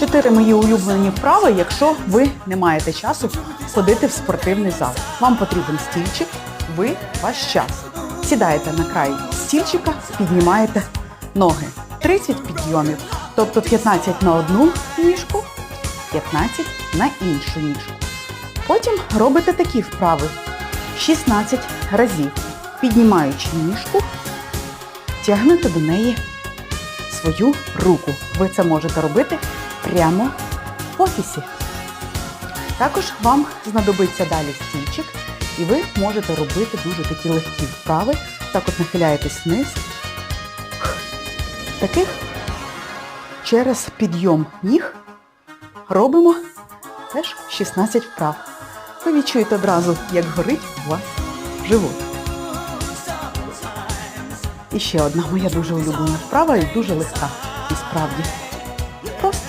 Чотири мої улюблені вправи, якщо ви не маєте часу ходити в спортивний зал. Вам потрібен стільчик, ви ваш час. Сідаєте на край стільчика, піднімаєте ноги. 30 підйомів, тобто 15 на одну ніжку, 15 на іншу ніжку. Потім робите такі вправи 16 разів, піднімаючи ніжку, тягнете до неї свою руку. Ви це можете робити прямо в офісі. Також вам знадобиться далі стільчик, і ви можете робити дуже такі легкі вправи. Так от нахиляєтесь вниз. Таких через підйом ніг робимо теж 16 вправ. Ви відчуєте одразу, як горить у вас живот. І ще одна моя дуже улюблена вправа і дуже легка, і справді.